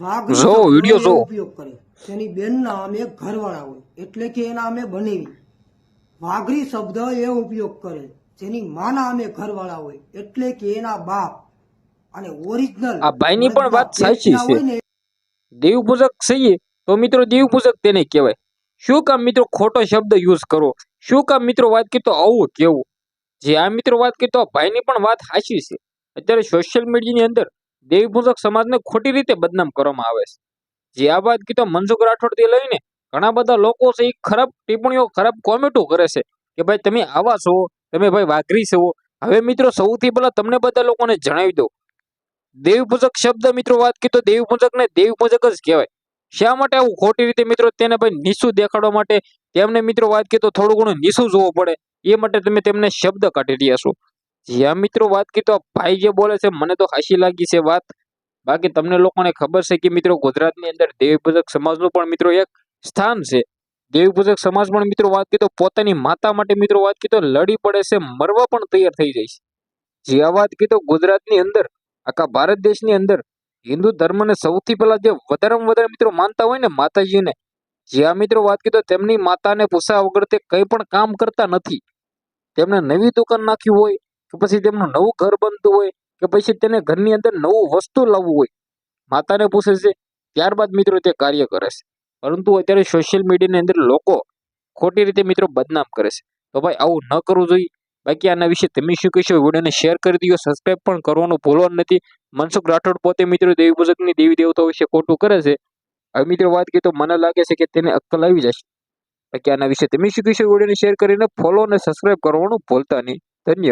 વાઘરી જો, વિડિયો જો. ઉપયોગ કરે તેની બેનના અમે ઘરવાળા હોય. એટલે કે એના અમે બનેવી. વાઘરી શબ્દ એ ઉપયોગ કરે. જેની માના અમે ઘરવાળા હોય. એટલે કે એના બાપ. અને ઓરિજિનલ આ ભાઈની પણ વાત સાચી છે. દેવ પૂજક સહીએ તો મિત્રો દેવ પૂજક તેને કહેવાય. શું કામ મિત્રો ખોટો શબ્દ યુઝ કરો? શું કામ મિત્રો વાત કરી તો આવું કેવું જે આ મિત્રો વાત કરી તો ભાઈની પણ વાત સાચી છે. અત્યારે સોશિયલ મીડિયાની અંદર દેવ પૂજક સમાજને ખોટી રીતે બદનામ કરવામાં આવે છે. જે આ વાત કીધો મનસુખ રાઠોડથી લઈને ઘણા બધા લોકો છે એ ખરાબ ટિપ્પણીઓ, ખરાબ કોમેન્ટો કરે છે કે ભાઈ તમે આવા છો, તમે ભાઈ વાઘરી છો. હવે મિત્રો સૌથી પહેલા તમને બધા લોકોને જણાવી દઉં. દેવપૂજક શબ્દ મિત્રો વાત કીધો તો દેવ પૂજક ને દેવ પૂજક જ કહેવાય. શા માટે આવું ખોટી રીતે મિત્રો તેને ભાઈ નીસું દેખાડવા માટે તેમને મિત્રો વાત કીધો, થોડું ઘણું નીસું જોવું પડે. એ માટે તમે તેમને શબ્દ કાઢી રહ્યા છો. જ્યાં મિત્રો વાત તો ભાઈ જે બોલે છે, મને તો હાસી લાગી છે વાત. બાકી તમને લોકોને ખબર છે કે મિત્રો ગુજરાતની અંદર દેવીપૂજક સમાજનું પણ મિત્રો એક સ્થાન છે. દેવીપૂજક સમાજ પણ મિત્રો વાત કરી પોતાની માતા માટે મિત્રો વાત કરી તો લડી પડે છે, મરવા પણ તૈયાર થઈ જાય છે. જ્યાં વાત તો ગુજરાતની અંદર, આખા ભારત દેશની અંદર હિન્દુ ધર્મને સૌથી પહેલા જે વધારેમાં વધારે મિત્રો માનતા હોય ને માતાજીને, જ્યાં મિત્રો વાત તો તેમની માતાને પૂછા વગર તે કંઈ પણ કામ કરતા નથી. તેમણે નવી દુકાન નાખી હોય કે પછી તેમનું નવું ઘર બનતું હોય કે પછી તેને ઘરની અંદર નવું વસ્તુ લાવવું હોય. માતાને પૂછે છે, ત્યારબાદ મિત્રો તે કાર્ય કરે છે. પરંતુ અત્યારે સોશિયલ મીડિયાની અંદર લોકો ખોટી રીતે મિત્રો બદનામ કરે છે. તો ભાઈ, આવું ન કરવું જોઈએ. બાકી આના વિશે તમે શું કહેશો? વિડીયોને શેર કરી દો સબસ્ક્રાઇબ પણ કરવાનું ભૂલવાનું નથી. મનસુખ રાઠોડ પોતે મિત્રો દેવી પૂજકની દેવી દેવતાઓ વિશે ખોટું કરે છે. હવે મિત્રો વાત કરીએ તો મને લાગે છે કે તેને અક્કલ આવી જશે. બાકી આના વિશે તમે શું કહેશો? વિડીયોને શેર કરીને ફોલો અને સબસ્ક્રાઇબ કરવાનું ભૂલતા નહીં. ધન્યવાદ.